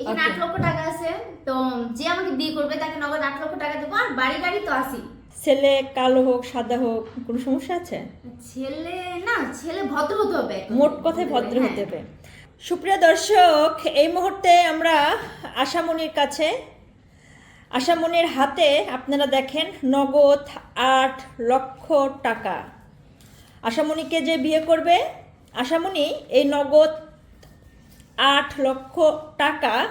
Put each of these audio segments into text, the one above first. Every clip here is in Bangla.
এখানে আট লক্ষ টাকা আছে। তো যে আমাকে বিয়ে করবে তাকে নগদ আট লক্ষ টাকা দেবো আর বাড়ি গাড়ি তো আসি ছেলে কালো হোক সাদা হোক কোনো সমস্যা আছে? ছেলে না ছেলে ভদ্র হতে হবে মোট কথায় ভদ্র হ্যাঁ। হতে হবে। সুপ্রিয় দর্শক এই মুহূর্তে আমরা আশামনির কাছে আশামনির হাতে আপনারা দেখেন নগদ আট লক্ষ টাকা। আশামণিকে যে বিয়ে করবে আশামণি এই নগদ আট লক্ষ টাকা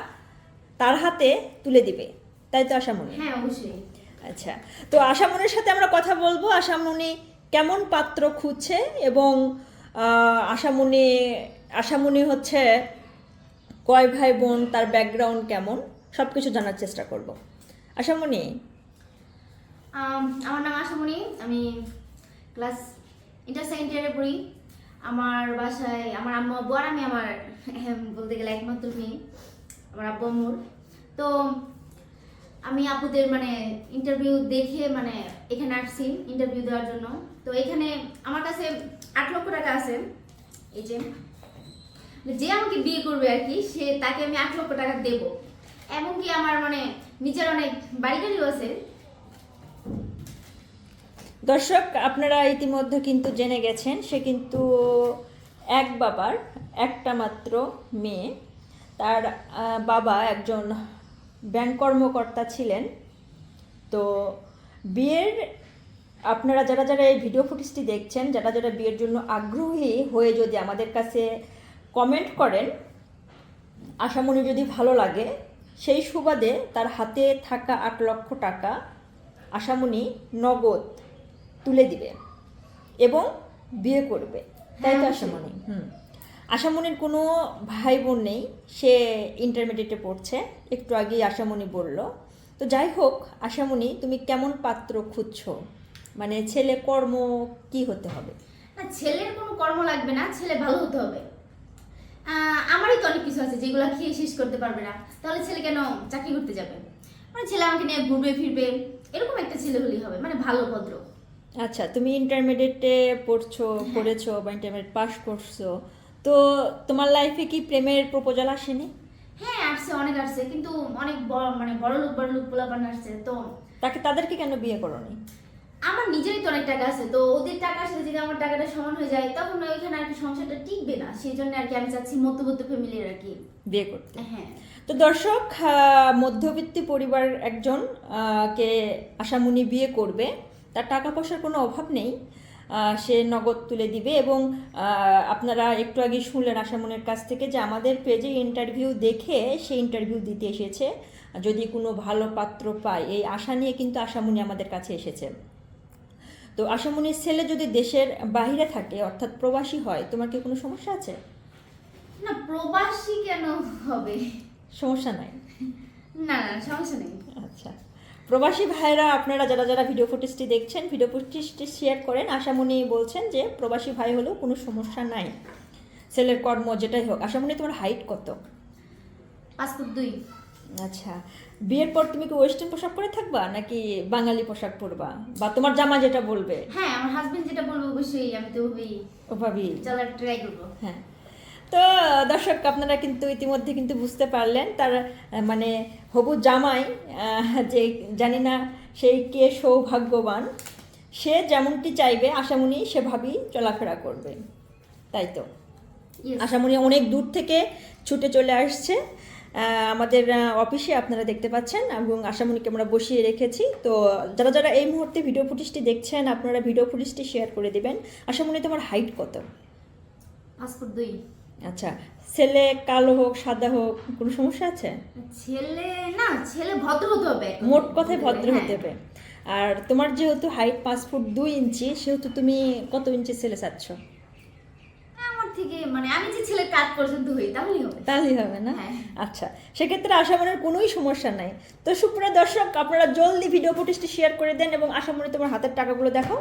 তার হাতে তুলে দিবে। তাই তো আশামণি? হ্যাঁ অবশ্যই। আচ্ছা তো আশামনির সাথে আমরা কথা বলব। আশামনি কেমন পাত্র খুঁজছে এবং আহ, আশামনি আশামনি হচ্ছে কয় ভাই বোন তার ব্যাকগ্রাউন্ড কেমন? সব কিছু জানার চেষ্টা করব। আশামনি আম, আমার নাম আশামণি। আমি ক্লাস ইন্টার সেকেন্ড ইয়ারে পড়ি। আমার বাসায় আমার আম্মু আব্বু আর আমি আমার বলতে গেলে একমাত্র মেয়ে, আমার আব্বু আম্মুর। তো আমি আপুদের মানে ইন্টারভিউ দেখে মানে এখানে আসছি ইন্টারভিউ দেওয়ার জন্য। তো এখানে আমার কাছে আট লক্ষ টাকা আছে। এই যে যে আমাকে বিয়ে করবে আর কি, সে তাকে আমি আট লক্ষ টাকা দেবো। এমনকি আমার মানে নিজের অনেক বাড়ি গাড়িও আছে। দর্শক, আপনারা ইতিমধ্যে কিন্তু জেনে গেছেন, সে কিন্তু এক বাবার, একটা মাত্র মেয়ে। তার বাবা একজন ব্যাংক কর্মকর্তা ছিলেন। তো বিয়ের, আপনারা যারা যারা এই ভিডিও ফুটেজটি দেখছেন, যারা যারা বিয়ের জন্য আগ্রহী হয়ে যদি আমাদের কাছে কমেন্ট করেন, আশামণি যদি ভালো লাগে, সেই সুবাদে তার হাতে থাকা আট লক্ষ টাকা আশামণি নগদ তুলে দিবে এবং বিয়ে করবে। তাই তো হ্যাঁ, আশামণি? হুম। আশামণির কোনো ভাই বোন নেই সে ইন্টারমিডিয়েটে পড়ছে একটু আগেই আশামণি বলল। তো যাই হোক আশামণি তুমি কেমন পাত্র খুঁজছো? মানে ছেলে কর্ম কি হতে হবে? না ছেলের কোনো কর্ম লাগবে না ছেলে ভালো হতে হবে। আমারই তো অনেক কিছু আছে যেগুলো খেয়ে শেষ করতে পারবে না। তাহলে ছেলে কেন চাকরি করতে যাবে? মানে ছেলে আমাকে নিয়ে ঘুরবে ফিরবে এরকম একটা ছেলে হলেই হবে। মানে ভালো ভদ্র। আচ্ছা তুমি ইন্টারমিডিয়েটে পড়ছো পড়েছো বা ইন্টারমিডিয়েট পাস করছ তো তোমার লাইফে কি প্রেমের প্রপোজাল আসেনি? হ্যাঁ আসছে অনেক আসছে কিন্তু অনেক বড় মানে বড় লোক বড় লোক পোলাপান আসছে তো তাকে তাদেরকে কেন বিয়ে করনি? আমার নিজেরই তো অনেক টাকা আছে তো ওদের টাকার সাথে যদি আমার টাকাটা সমান হয়ে যায় তখন ওইখানে আর কি সংসারটা টিকবে না সেই জন্য আর কি আমি চাচ্ছি মধ্যবর্তী ফ্যামিলির আর কি বিয়ে করতে। হ্যাঁ। তো দর্শক মধ্যবিত্ত পরিবার একজন কে আশামুনি বিয়ে করবে। তার টাকা পয়সার কোনো অভাব নেই। সে নগদ তুলে দিবে এবং আপনারা একটু আগে শুনলেন আশামনির কাছ থেকে যে আমাদের পেজে ইন্টারভিউ দেখে সে ইন্টারভিউ দিতে এসেছে। যদি কোনো ভালো পাত্র পায় এই আশা নিয়ে কিন্তু আশামুনি আমাদের কাছে এসেছে। তো আশামনির ছেলে যদি দেশের বাইরে থাকে অর্থাৎ প্রবাসী হয় তোমার কি কোনো সমস্যা আছে? না প্রবাসী কেন হবে? সমস্যা নাই? না না সমস্যা নেই। আচ্ছা। প্রবাসী ভাইরা আপনারা যারা যারা ভিডিও ফুটেজটি দেখছেন ভিডিও ফুটেজটি শেয়ার করেন আশামণি বলছেন যে প্রবাসী ভাই হলেও কোনো সমস্যা নাই। ছেলের কর্ম যেটাই হোক। আশামণি তোমার হাইট কত? পাসপোর্ট দুই। আচ্ছা। বিয়ের পর তুমি কি ওয়েস্টার্ন পোশাক পরে থাকবা নাকি বাঙালি পোশাক পরবা? বা তোমার জামা যেটা বলবে? হ্যাঁ আমার হাজবেন্ড যেটা বলব অবশ্যই আমি তো ওভাবেই ওভাবেই। চলার ট্রাই করব। হ্যাঁ। তো দর্শক আপনারা কিন্তু ইতিমধ্যে কিন্তু বুঝতে পারলেন তার মানে হবু জামাই যে জানি না সেই কে সৌভাগ্যবান সে যেমনটি চাইবে আশামণি সেভাবেই চলাফেরা করবে। তাই তো. আশামণি অনেক দূর থেকে ছুটে চলে আসছে। আমাদের অফিসে আপনারা দেখতে পাচ্ছেন এবং আশামণিকে আমরা বসিয়ে রেখেছি। তো যারা যারা এই মুহূর্তে ভিডিও ফুটেজটি দেখছেন আপনারা ভিডিও ফুটেজটি শেয়ার করে দেবেন। আশামণি তোমার হাইট কত? পাসপোর্ট দুই। আচ্ছা ছেলে কালো হোক সাদা হোক কোনো সমস্যা আছে? ছেলে না ছেলে ভদ্র হতে হবে। মোট কথায় ভদ্র হ্যাঁ। হতে হবে। আর তোমার যেহেতু হাইট পাঁচ ফুট দুই ইঞ্চি সেহেতু তুমি কত ইঞ্চি ছেলে চাচ্ছ? আমার থেকে মানে আমি যে ছেলের কাজ পর্যন্ত হই তাহলেই হবে। তাহলেই হবে না? হ্যাঁ। আচ্ছা সেক্ষেত্রে আশামনের কোনোই সমস্যা নাই। তো সুপ্রিয় দর্শক আপনারা জলদি ভিডিও ফুটেজটি শেয়ার করে দেন এবং আশামনি তোমার হাতের টাকাগুলো দেখো